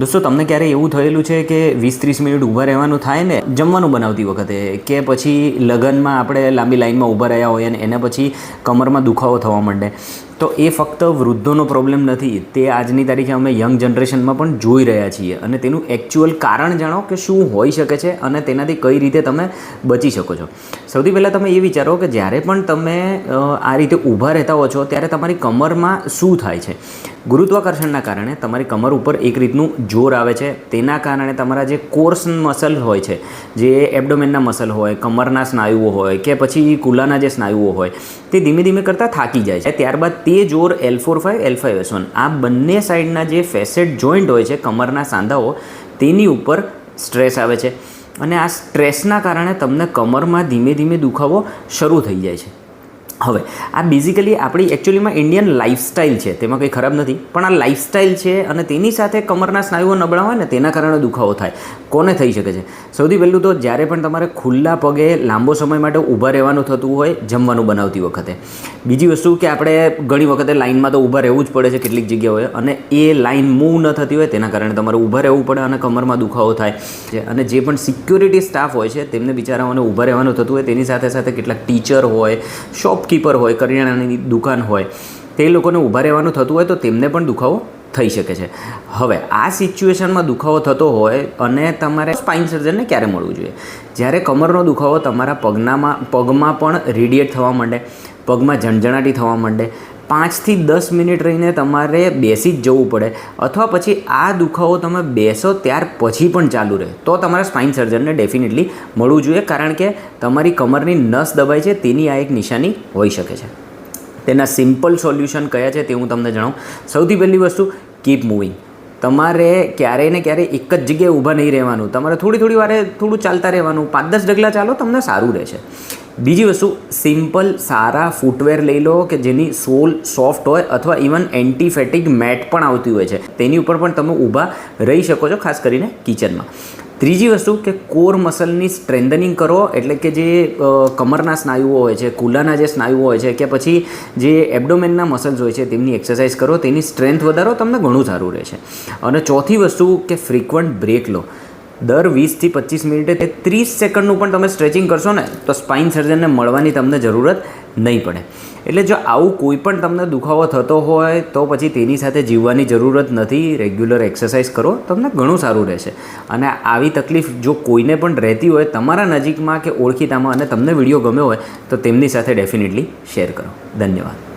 દોસ્તો, તમને ક્યારે એવું થયેલું છે કે વીસ ત્રીસ મિનિટ ઊભા રહેવાનું થાય ને જમવાનું બનાવતી વખતે? કે પછી લગ્નમાં આપણે લાંબી લાઈનમાં ઊભા રહ્યા હોઈએ અને એના પછી કમરમાં દુખાવો થવા માંડે? તો એ ફક્ત વૃદ્ધોનો પ્રોબ્લેમ નથી, તે આજની તારીખે અમે યંગ જનરેશનમાં પણ જોઈ રહ્યા છીએ. અને તેનું એકચ્યુઅલ કારણ જાણો કે શું હોઈ શકે છે અને તેનાથી કઈ રીતે તમે બચી શકો છો. સૌથી પહેલાં તમે એ વિચારો કે જ્યારે પણ તમે આ રીતે ઊભા રહેતા હો છો, ત્યારે તમારી કમરમાં શું થાય છે? ગુરુત્વાકર્ષણના કારણે તમારી કમર ઉપર એક રીતનું જોર આવે છે. તેના કારણે તમારા જે કોર્સ મસલ હોય છે, જે એબડોમેનના મસલ હોય, કમરના સ્નાયુઓ હોય કે પછી કુલાના જે સ્નાયુઓ હોય, તે ધીમે ધીમે કરતાં થાકી જાય છે. ત્યારબાદ તે જોર L four five L five S one આ બંને સાઈડના જે ફેસેટ જોઈન્ટ હોય છે, કમરના સાંધાઓ, તેની ઉપર સ્ટ્રેસ આવે છે. અને આ સ્ટ્રેસના કારણે તમને કમરમાં ધીમે ધીમે દુખાવો શરૂ થઈ જાય છે. હવે, આ બેઝિકલી આપણી એકચ્યુઅલીમાં ઇન્ડિયન લાઇફસ્ટાઇલ છે, તેમાં કંઈ ખરાબ નથી. પણ આ લાઇફસ્ટાઇલ છે અને તેની સાથે કમરના સ્નાયુઓ નબળા હોય ને, તેના કારણે દુખાવો થાય. કોને થઈ શકે છે? સૌથી પહેલું તો જ્યારે પણ તમારે ખુલ્લા પગે લાંબો સમય માટે ઊભા રહેવાનું થતું હોય, જમવાનું બનાવતી વખતે. બીજી વસ્તુ કે આપણે ઘણી વખતે લાઇનમાં તો ઊભા રહેવું જ પડે છે કેટલીક જગ્યાઓએ, અને એ લાઇન મૂવ ન થતી હોય, તેના કારણે તમારે ઊભા રહેવું પડે અને કમરમાં દુખાવો થાય છે. અને જે પણ સિક્યોરિટી સ્ટાફ હોય છે, તેમને બિચારાઓને ઊભા રહેવાનું થતું હોય, તેની સાથે સાથે કેટલાક ટીચર હોય શોપકીપર હોય, કરિયાણાની દુકાન હોય, તે લોકોને ઊભા રહેવાનું થતું હોય તો તેમને પણ દુખાવો થઈ શકે છે. હવે, આ સિચ્યુએશનમાં દુખાવો થતો હોય અને તમારે સ્પાઇન સર્જનને ક્યારે મળવું જોઈએ? જ્યારે કમરનો દુખાવો તમારા પગનામાં, પગમાં પણ રેડિયેટ થવા માંડે, પગમાં ઝણઝણાટી થવા માંડે પાંચથી દસ મિનિટ રહીને તમારે બેસી જ જવું પડે. અથવા પછી આ દુખાવો તમે બેસો ત્યાર પછી પણ ચાલુ રહે. તો તમારા સ્પાઇન સર્જનને ડેફિનેટલી મળવું જોઈએ, કારણ કે તમારી કમરની નસ દબાઈ છે, તેની આ એક નિશાની હોઈ શકે છે. તેના સિમ્પલ સોલ્યુશન કયા છે તે હું તમને જણાવું. સૌથી પહેલી વસ્તુ કીપ મૂવિંગ તમારે ક્યારેય ને ક્યારેય એક જ જગ્યાએ ઊભા નહીં રહેવાનું. તમારે થોડી થોડી વારે થોડું ચાલતા રહેવાનું. પાંચ દસ ડગલા ચાલો, તમને સારું રહેશે. બીજી વસ્તુ, સિમ્પલ સારા ફૂટવેર લઈ લો કે જેની સોલ સોફ્ટ હોય અથવા ઇવન એન્ટી ફેટિક મેટ પણ આવતી હોય છે. તેની ઉપર પણ તમે ઊભા રહી શકો છો, ખાસ કરીને કિચનમાં. ત્રીજી વસ્તુ કે કોર મસલની સ્ટ્રેન્થનિંગ કરો, એટલે કે જે કમરના સ્નાયુઓ હોય છે, કુલાના જે સ્નાયુઓ હોય છે, કે પછી જે એબડોમેનના મસલ્સ હોય છે, તેમની એક્સરસાઇઝ કરો, તેની સ્ટ્રેન્થ વધારો, તમને ઘણું સારું રહેશે. અને ચોથી વસ્તુ કે ફ્રિકવન્ટ બ્રેક લો. દર વીસથી પચીસ મિનિટે ત્રીસ સેકન્ડનું પણ તમે સ્ટ્રેચિંગ કરશો ને, તો સ્પાઇન સર્જનને મળવાની તમને જરૂરત નહીં પડે. એટલે જો આવું કોઈ પણ તમને દુખાવો થતો હોય, તો પછી તેની સાથે જીવવાની જરૂરત નથી. રેગ્યુલર એક્સરસાઇઝ કરો, તમને ઘણું સારું રહેશે. અને આવી તકલીફ જો કોઈને પણ રહેતી હોય, તમારા નજીકમાં કે ઓળખીતામાં અને તમને વીડિયો ગમ્યો હોય, તો તેમની સાથે ડેફિનેટલી શેર કરો. ધન્યવાદ.